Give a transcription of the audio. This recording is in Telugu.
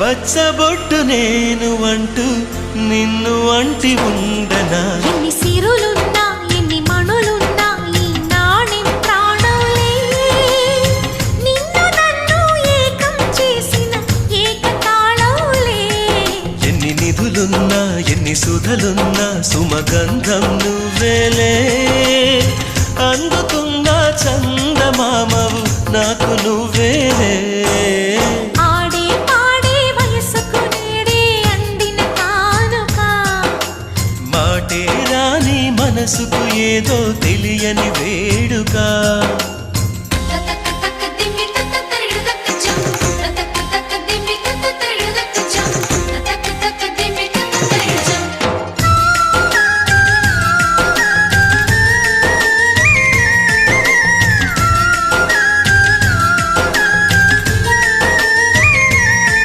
పచ్చబొట్టు నేను అంటూ నిన్ను అంటి ఉండనా? ఎన్ని సిరులున్నా ఎన్ని మణులున్నా ఈ నాణెం ప్రాణంలే. నిన్ను నన్ను ఏకం చేసిన ఏకతాళంలే. ఎన్ని నిధులున్నా ఎన్ని సుధలున్నా సుమగంధం నువ్వేలే అందుతున్న చందమామవు నాకు నువ్వేలే మనసుకు ఏదో తెలియని వేడుక.